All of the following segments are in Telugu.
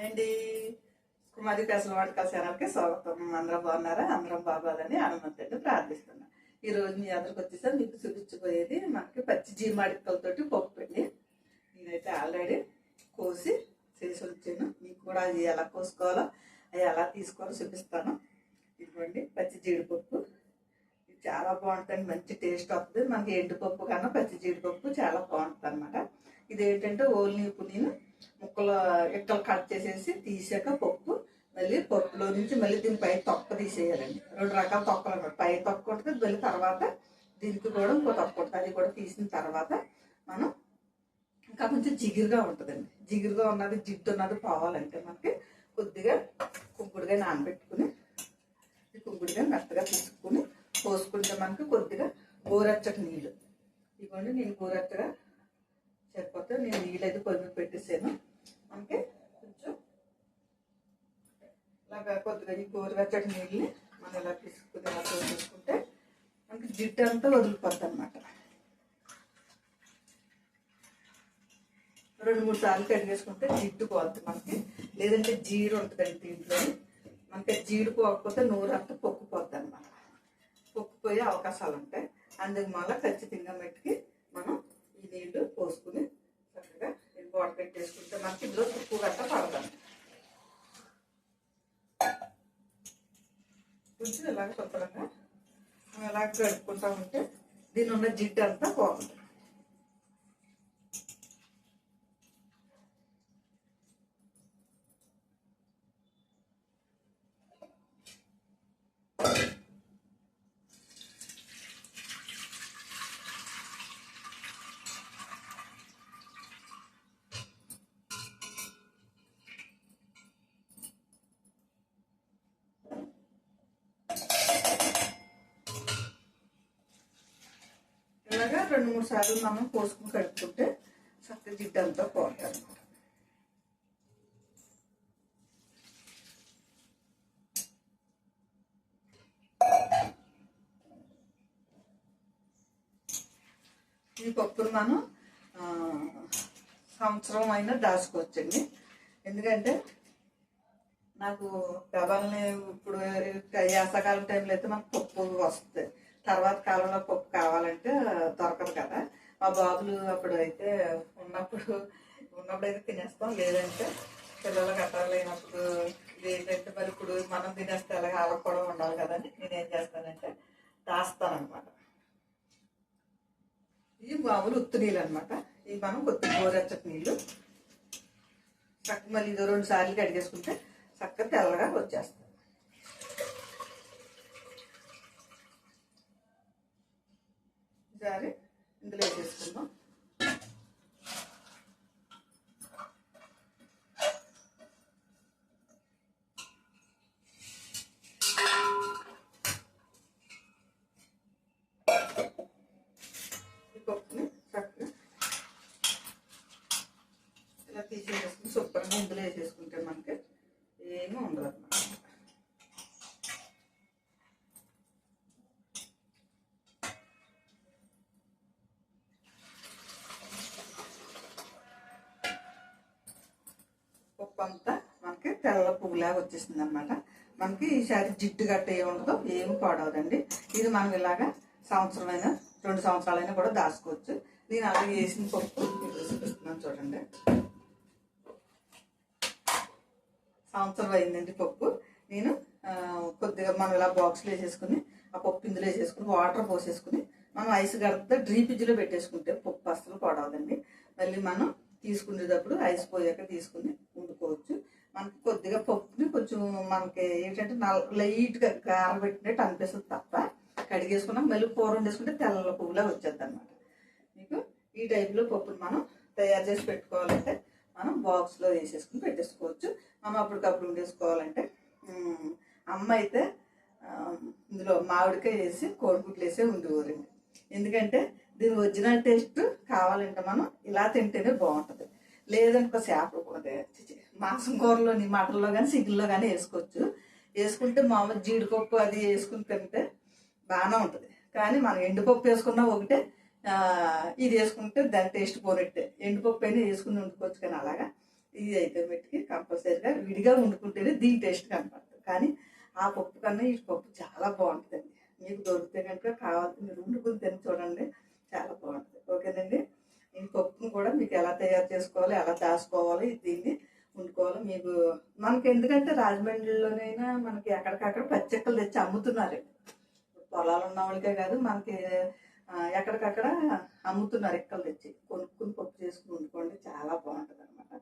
అండి. కుమారి కసల వాడకాల ఛానల్కి స్వాగతం. అందరం బాగున్నారా? అందరం బాగోదని హనుమంతుడిని ప్రార్థిస్తున్నా. ఈ రోజు మీ అందరికి వచ్చేసా మీకు చూపించబోయేది మనకి పచ్చి జీమాడికలతోటి పప్పు అండి. నేనైతే ఆల్రెడీ కోసి చేసి వచ్చాను మీకు కూడా అది ఎలా కోసుకోవాలో అవి ఎలా తీసుకోవాలో చూపిస్తాను. ఇదిగోండి పచ్చి జీడిపప్పు. ఇది చాలా బాగుంటుంది. మంచి టేస్ట్ వస్తుంది. మనకి ఎండుపప్పు కన్నా పచ్చి జీడిపప్పు చాలా బాగుంటుంది అనమాట ఇది ఏంటంటే ఓన్లీ ఇప్పుడు నేను ముక్కలు ఇక్కలు కట్ చేసేసి తీసాక పప్పు మళ్ళీ పప్పులో నుంచి మళ్ళీ దీని పై తొక్క తీసేయాలండి. రెండు రకాల తొక్కలు అనమాట పై తొక్క ఉంటుంది మళ్ళీ తర్వాత దీనికి కూడా ఇంకో తొక్క ఉంటుంది అది కూడా తీసిన తర్వాత మనం ఇంకా కొంచెం జిగురుగా ఉంటుందండి. జిగురుగా ఉన్నది జిడ్డు ఉన్నది పోవాలంటే మనకి కొద్దిగా కుంకుడుగా నానబెట్టుకుని ఈ కుంకుడుగా మెత్తగా తీసుకుని పోసుకుంటే మనకి కొద్దిగా గోరెచ్చటి నీళ్ళు. ఇవ్వండి నేను గోరెచ్చగా నేను నీళ్ళు అయితే పెట్టేసాను. మనకి కొంచెం ఇలాగా కొద్దిగా ఈ గోరువెచ్చటి నీళ్ళని మనం ఇలా తీసుకుని ఇలా తీసుకుంటే మనకి జిడ్డు అంతా వదిలిపోద్ది అనమాట రెండు మూడు సార్లు కడిగేసుకుంటే జిడ్డు పోద్ది మనకి. లేదంటే జీరు ఉంటుందండి దీంట్లో. మనకి జీడు పోకపోతే నూరు అంతా పొక్కుపోద్ది అనమాట పొక్కుపోయే అవకాశాలు ఉంటాయి అందుకు మళ్ళీ ఖచ్చితంగా మెట్టుకి మనం ఈ నీళ్ళు పోసుకుని చక్కగా ఇది బాట పెట్టేసుకుంటే మనకి ఇందులో ఎక్కువ గట్ట పడదాం కొంచెం ఇలాగ శుభ్రంగా మనం ఇలాగ ఉంటే దీని ఉన్న జిడ్డు అంతా పోతుంది ఇలాగా రెండు మూడు సార్లు మనం పోసుకుని కడుక్కుంటే చక్కగా జిడ్డు అంతా పోతుంది ఈ పప్పును మనం సంవత్సరం అయినా దాచుకోవచ్చండి. ఎందుకంటే నాకు గబాలని ఇప్పుడు యాసకాలం టైంలో అయితే మనకు పప్పు వస్తుంది తర్వాత కాలంలో పప్పు కావాలంటే దొరకదు కదా. మా బాబులు అప్పుడు అయితే ఉన్నప్పుడు ఉన్నప్పుడు అయితే తినేస్తాం. లేదంటే పిల్లలు గట్రా లేనప్పుడు లేదంటే మరి ఇప్పుడు మనం తినేస్తే అలాగే వాళ్ళకి కూడా ఉండాలి కదండి నేను ఏం చేస్తానంటే దాస్తానమాట ఇవి మామూలు ఉత్తు నీళ్ళు అనమాట ఇవి మనం కొద్దిగా గోరెచ్చటి నీళ్ళు. చక్క మళ్ళీ ఇదో రెండు సార్లు కడిగేసుకుంటే చక్కగా తెల్లగా వచ్చేస్తాం జారి ఇందులో వేసేసుకుందాం. ఈ పప్పుని చక్కగా ఇలా తీసేసుకుని శుభ్రంగా ఇందులో వేసేసుకుంటే మనకి ఏమీ ఉండదు. కొంత మనకి తెల్ల పువ్వులాగా వచ్చేసింది అనమాట మనకి ఈసారి జిడ్డు గట్ట ఏమి ఉండదు ఏమి పాడవదండి. ఇది మనం ఇలాగా సంవత్సరమైన రెండు సంవత్సరాలైనా కూడా దాచుకోవచ్చు. నేను అలాగే వేసిన పప్పు చూపిస్తున్నాను చూడండి. సంవత్సరం అయిందండి పప్పు. నేను కొద్దిగా మనం ఇలా బాక్స్లో వేసేసుకుని ఆ పప్పు ఇందులో వేసేసుకుని వాటర్ పోసేసుకుని మనం ఐస్ గడితే డ్రీ ఫ్రిడ్జ్లో పెట్టేసుకుంటే పప్పు అస్సలు పడవదండి. మళ్ళీ మనం తీసుకునేటప్పుడు ఐస్ పోయాక తీసుకుని పెట్టుకోవచ్చు. మనకి కొద్దిగా పప్పుని కొంచెం మనకి ఏంటంటే నల్ లైట్గా గారబెట్టినట్టు అనిపిస్తుంది తప్ప కడిగేసుకున్నాం. మళ్ళీ కూర వండేసుకుంటే తెల్ల పువ్వులా వచ్చేది అనమాట మీకు ఈ టైప్లో పప్పుని మనం తయారు చేసి పెట్టుకోవాలంటే మనం బాక్స్లో వేసేసుకుని పెట్టేసుకోవచ్చు. మనం అప్పటికప్పుడు వండేసుకోవాలంటే అమ్మ అయితే ఇందులో మామిడికాయ వేసి కోడిగుడ్లు వేసే ఉండేవారండి. ఎందుకంటే దీని ఒరిజినల్ టేస్ట్ కావాలంటే మనం ఇలా తింటేనే బాగుంటుంది. లేదంటే ఒక చేపలు కూడా మాంసం కూరలోని మటన్లో కానీ సిగ్గుల్లో కానీ వేసుకోవచ్చు. వేసుకుంటే మామూలు జీడిపప్పు అది వేసుకుని తింటే బాగానే ఉంటుంది. కానీ మనం ఎండుపప్పు వేసుకున్నా ఒకటే ఇది వేసుకుంటే దాని టేస్ట్ పోనట్టే. ఎండుపప్పు అయినా వేసుకుని వండుకోవచ్చు కానీ అలాగా. ఇది అయితే మట్టుకి కంపల్సరీగా విడిగా వండుకుంటేనే దీని టేస్ట్ కనపడుతుంది కానీ ఆ పప్పు కన్నా ఈ పప్పు చాలా బాగుంటుందండి. మీకు దొరికితే కనుక కావాలి మీరు వండుకుని తిని చూడండి. చాలా బాగుంటుంది. ఓకేనండి? ఈ పప్పును కూడా మీకు ఎలా తయారు చేసుకోవాలి ఎలా దాచుకోవాలి దీన్ని వండుకోవాలి. మీకు మనకి ఎందుకంటే రాజమండ్రిలోనైనా మనకి ఎక్కడికక్కడ పచ్చక్కలు తెచ్చి అమ్ముతున్నారు. పొలాలు ఉన్న వాళ్ళకే కాదు మనకి ఎక్కడికక్కడ అమ్ముతున్నారు ఎక్కలు తెచ్చి. కొనుక్కుని పప్పు చేసుకుని వండుకోండి చాలా బాగుంటుంది అనమాట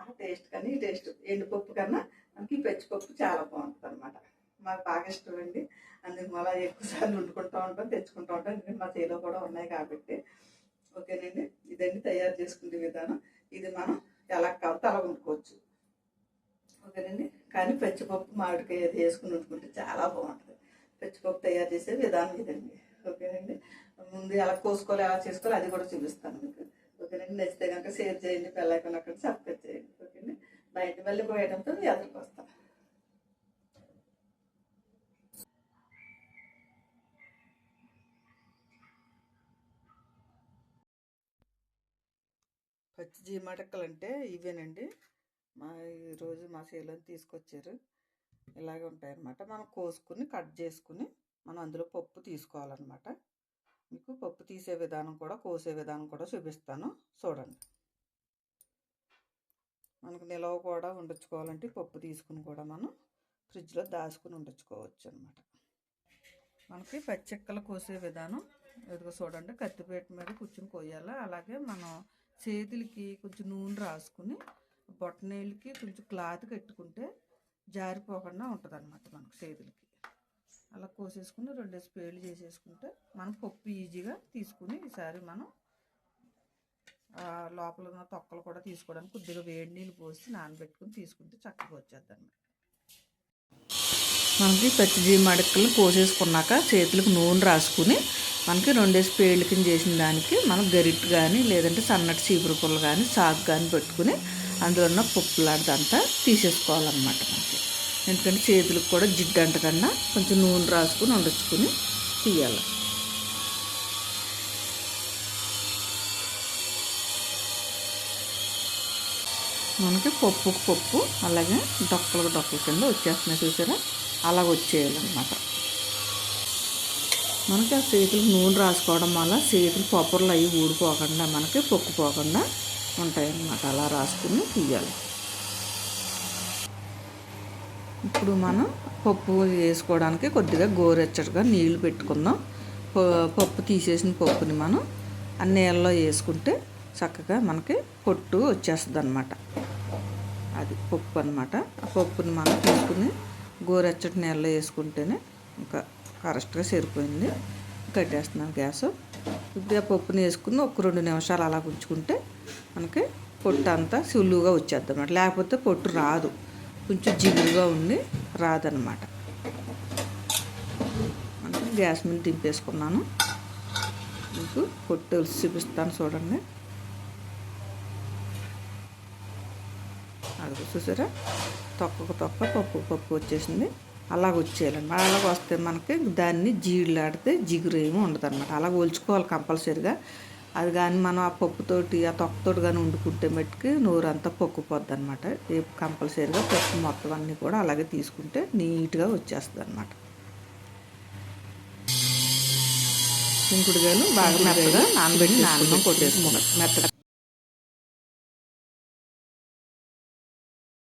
ఆ టేస్ట్ కానీ ఈ టేస్ట్ ఎండుపప్పు కన్నా మనకి పచ్చిపప్పు చాలా బాగుంటుంది అనమాట మాకు బాగా ఇష్టం అండి. అందుకు మళ్ళీ ఎక్కువ సార్లు వండుకుంటూ ఉంటాం తెచ్చుకుంటూ ఉంటాం. ఎందుకంటే మా చేలో కూడా ఉన్నాయి కాబట్టి. ఓకేనండి. ఇదండి తయారు చేసుకునే విధానం. ఇది మనం ఎలా కావాలో అలా వండుకోవచ్చు ఓకేనండి? కానీ పచ్చిపప్పు మామిడికాయ అది వేసుకుని వండుకుంటే చాలా బాగుంటుంది. పచ్చిపప్పు తయారు చేసే విధానం ఇదండి. ఓకేనండి? ముందు ఎలా కోసుకోవాలి ఎలా చేసుకోవాలి అది కూడా చూపిస్తాను మీకు. ఓకేనండి? నచ్చితే కనుక షేర్ చేయండి పెళ్ళైపోయిన అక్కడ సబ్స్క్రైబ్ చేయండి. ఓకేనండి? బయట మళ్ళీ పోయడంతో మీ వస్తాను. పచ్చి జీమాటక్కలు అంటే ఇవేనండి. మా ఈరోజు మా సేలోని తీసుకొచ్చారు. ఇలాగే ఉంటాయన్నమాట. మనం కోసుకుని కట్ చేసుకుని మనం అందులో పప్పు తీసుకోవాలన్నమాట. మీకు పప్పు తీసే విధానం కూడా కోసే విధానం కూడా చూపిస్తాను. చూడండి. మనకు నిలవ కూడా ఉండొచ్చుకోవాలంటే పప్పు తీసుకుని కూడా మనం ఫ్రిడ్జ్లో దాచుకుని ఉండొచ్చుకోవచ్చు అనమాట మనకి పచ్చిక్కలు కోసే విధానం. ఇదిగో చూడండి కత్తిపేట మీద కూర్చుని కోయాలి? అలాగే మనం చేతులకి కొంచెం నూనె రాసుకుని బొట్టనీళ్ళకి కొంచెం క్లాత్ కట్టుకుంటే జారిపోకుండా ఉంటుంది అనమాట మనకు చేతులకి. అలా కోసేసుకుని రెండు స్పేడ్లు చేసేసుకుంటే మనం పప్పు ఈజీగా తీసుకుని ఈసారి మనం లోపల ఉన్న తొక్కలు కూడా తీసుకోవడానికి కొద్దిగా వేడి నీళ్ళు పోసి నానబెట్టుకుని తీసుకుంటే చక్కగా వచ్చేద్ది అనమాట మనకి పచ్చి మడకలు కోసేసుకున్నాక చేతులకు నూనె రాసుకుని మనకి రెండేసి పేళ్ళ కింద చేసిన దానికి మనం గరిట్ కానీ లేదంటే సన్నటి చీపురు పుల్ల కానీ సాగు కానీ పెట్టుకుని అందులో ఉన్న పప్పు లాంటిదంతా తీసేసుకోవాలన్నమాట మనకి. ఎందుకంటే చేతులకు కూడా జిడ్డు అంటకన్నా కొంచెం నూనె రాసుకుని వండుకుని తీయాలి. మనకి పప్పుకు పప్పు అలాగే డొక్కలకు డొక్కల కింద వచ్చేస్తున్నాయి చూసారా? అలా వచ్చేయాలన్నమాట. మనకి ఆ చేతులకు నూనె రాసుకోవడం వల్ల చేతులు పొప్పర్లు అవి ఊడిపోకుండా మనకి పొక్కుపోకుండా ఉంటాయి అన్నమాట అలా రాసుకుని తీయాలి. ఇప్పుడు మనం పప్పు వేసుకోవడానికి కొద్దిగా గోరెచ్చటిగా నీళ్ళు పెట్టుకుందాం. పప్పు తీసేసిన పప్పుని మనం ఆ నీళ్ళలో వేసుకుంటే చక్కగా మనకి పొట్టు వచ్చేస్తుంది అనమాట అది పప్పు అనమాట ఆ పప్పుని మనం తీసుకుని గోరెచ్చటి నీళ్ళలో వేసుకుంటేనే ఇంకా కరెక్ట్గా సరిపోయింది. కట్టేస్తున్నాను గ్యాస్. ఇప్పుడు ఆ పప్పుని వేసుకుని ఒక రెండు నిమిషాలు అలా ఉంచుకుంటే మనకి పొట్టు అంతా సులువుగా వచ్చేద్ది అనమాట లేకపోతే పొట్టు రాదు. కొంచెం జిగురుగా ఉండి రాదనమాట మనకి గ్యాస్ మీద దింపేసుకున్నాను. మీకు పొట్టు చూపిస్తాను చూడండి. అది చూసారా? తొక్కకు తొక్క పప్పు పప్పు వచ్చేసింది. అలాగ వచ్చేయాలండి అలాగ వస్తే మనకి దాన్ని జీడులాడితే జిగురు ఏమి ఉండదు అనమాట అలాగ ఒలుచుకోవాలి కంపల్సరీగా. అది కానీ మనం ఆ పప్పుతోటి ఆ తొక్కతోటి కానీ వండుకుంటే మట్టుకి నోరంతా పొక్కుపోద్ది అనమాట కంపల్సరీగా పప్పు మొత్తం అన్నీ కూడా అలాగే తీసుకుంటే నీట్గా వచ్చేస్తుంది అనమాట కుంకుడుగాయలు బాగా మెత్తగా నానబెట్టి నానబెట్టి కొట్టేసుకున్నాం మెత్తగా